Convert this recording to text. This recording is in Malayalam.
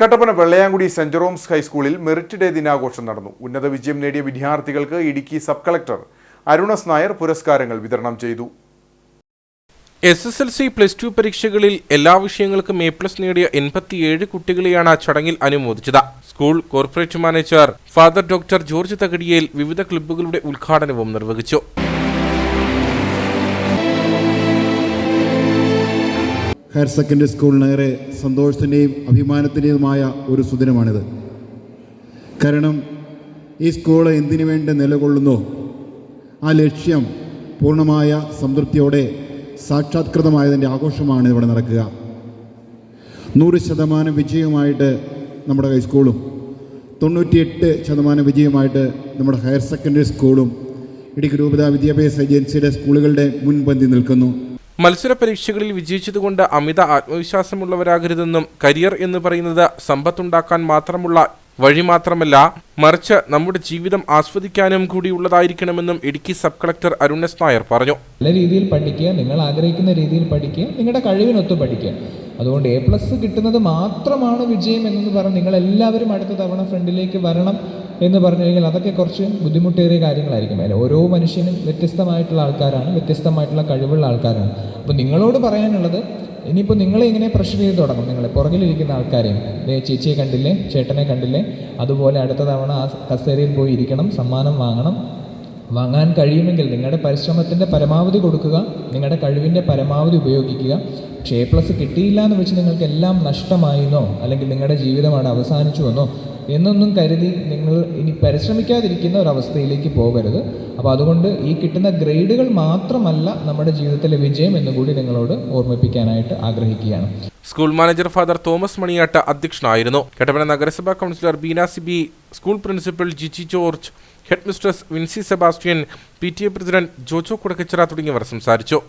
കട്ടപ്പന വെള്ളയാങ്കുടി സെന്റ് ജെറോംസ് ഹൈസ്കൂളിൽ മെറിറ്റ് ഡേ ദിനാഘോഷം നടന്നു. ഉന്നത വിജയം നേടിയ വിദ്യാർത്ഥികൾക്ക് ഇടുക്കി സബ് കളക്ടർ അരുണസ് നായർ പുരസ്കാരങ്ങൾ വിതരണം ചെയ്തു. S S L C plus two പരീക്ഷകളിൽ എല്ലാ വിഷയങ്ങൾക്കും എ പ്ലസ് നേടിയ എൺപത്തിയേഴ് കുട്ടികളെയാണ് ചടങ്ങിൽ അനുമോദിച്ചത്. School corporate manager father doctor George Thakadiyel വിവിധ ക്ലബ്ബുകളുടെ ഉദ്ഘാടനവും നിർവഹിച്ചു. ഹയർ സെക്കൻഡറി സ്കൂളിനേറെ സന്തോഷത്തിന്റെയും അഭിമാനത്തിന്റെതുമായ ഒരു സുദിനമാണിത്. കാരണം ഈ സ്കൂൾ എന്തിനു വേണ്ടി നിലകൊള്ളുന്നു? ആ ലക്ഷ്യം പൂർണമായ സംതൃപ്തിയോടെ സാക്ഷാത്കൃതമായതിന്റെ ആഘോഷമാണ് ഇവിടെ നടക്കുക. നൂറ് ശതമാനം വിജയമായിട്ട് നമ്മുടെ ഹൈസ്കൂളും തൊണ്ണൂറ്റിയെട്ട് ശതമാനം വിജയമായിട്ട് നമ്മുടെ ഹയർ സെക്കൻഡറി സ്കൂളും ഇടുക്കി രൂപത വിദ്യാഭ്യാസ ഏജൻസിയുടെ സ്കൂളുകളുടെ മുൻപന്തി നിൽക്കുന്നു. മത്സര പരീക്ഷകളിൽ വിജയിച്ചതുകൊണ്ട് അമിത ആത്മവിശ്വാസമുള്ളവരാകരുതെന്നും കരിയർ എന്ന് പറയുന്നത് സമ്പത്തുണ്ടാക്കാൻ മാത്രമുള്ള വഴി മാത്രമല്ല മറിച്ച് നമ്മുടെ ജീവിതം ആസ്വദിക്കാനും കൂടിയുള്ളതായിരിക്കണമെന്നും ഇടുക്കി സബ് കളക്ടർ അരുണസ് നായർ പറഞ്ഞു. നല്ല രീതിയിൽ പഠിക്കുക നിങ്ങൾ ആഗ്രഹിക്കുന്ന രീതിയിൽ പഠിക്കുക നിങ്ങളുടെ കഴിവിനൊത്ത് പഠിക്കുക. അതുകൊണ്ട് എ പ്ലസ് കിട്ടുന്നത് മാത്രമാണ് വിജയം എന്നത് പറഞ്ഞ് നിങ്ങൾ എല്ലാവരും അടുത്ത തവണ ഫ്രണ്ടിലേക്ക് വരണം. എന്ന് പറഞ്ഞു കഴിഞ്ഞാൽ അതൊക്കെ കുറച്ച് ബുദ്ധിമുട്ടേറിയ കാര്യങ്ങളായിരിക്കും. അല്ലെ ഓരോ മനുഷ്യനും വ്യത്യസ്തമായിട്ടുള്ള ആൾക്കാരാണ് വ്യത്യസ്തമായിട്ടുള്ള കഴിവുള്ള ആൾക്കാരാണ്. അപ്പോൾ നിങ്ങളോട് പറയാനുള്ളത് ഇനിയിപ്പോൾ നിങ്ങളെ ഇങ്ങനെ പ്രഷർ ചെയ്ത് തുടങ്ങും. നിങ്ങളെ പുറകിലിരിക്കുന്ന ആൾക്കാരെയും ചേച്ചിയെ കണ്ടില്ലേ ചേട്ടനെ കണ്ടില്ലേ അതുപോലെ അടുത്ത തവണ ആ കസേരയിൽ പോയി ഇരിക്കണം സമ്മാനം വാങ്ങണം. വാങ്ങാൻ കഴിയുമെങ്കിൽ നിങ്ങളുടെ പരിശ്രമത്തിന്റെ പരമാവധി കൊടുക്കുക നിങ്ങളുടെ കഴിവിന്റെ പരമാവധി ഉപയോഗിക്കുക. പക്ഷേ എ പ്ലസ് കിട്ടിയില്ല എന്ന് വെച്ച് നിങ്ങൾക്ക് എല്ലാം നഷ്ടമായിരുന്നോ അല്ലെങ്കിൽ നിങ്ങളുടെ ജീവിതമാണ് അവസാനിച്ചു എന്നോ എന്നൊന്നും കരുതി നിങ്ങൾ ഇനി പരിശ്രമിക്കാതിരിക്കുന്ന ഒരവസ്ഥയിലേക്ക് പോകരുത്. അപ്പോൾ അതുകൊണ്ട് ഈ കിട്ടുന്ന ഗ്രേഡുകൾ മാത്രമല്ല നമ്മുടെ ജീവിതത്തിലെ വിജയം എന്ന് കൂടി നിങ്ങളോട് ഓർമ്മിപ്പിക്കാനായിട്ട് ആഗ്രഹിക്കുകയാണ്. School manager father Thomas Maniyatta അധ്യക്ഷനായിരുന്നു. കട്ടപ്പന നഗരസഭാ councillor Beena Sibi school principal Jiji George head mistress Vincy Sebastian P T A president Jojo Kudakkachira തുടങ്ങിയവർ സംസാരിച്ചു.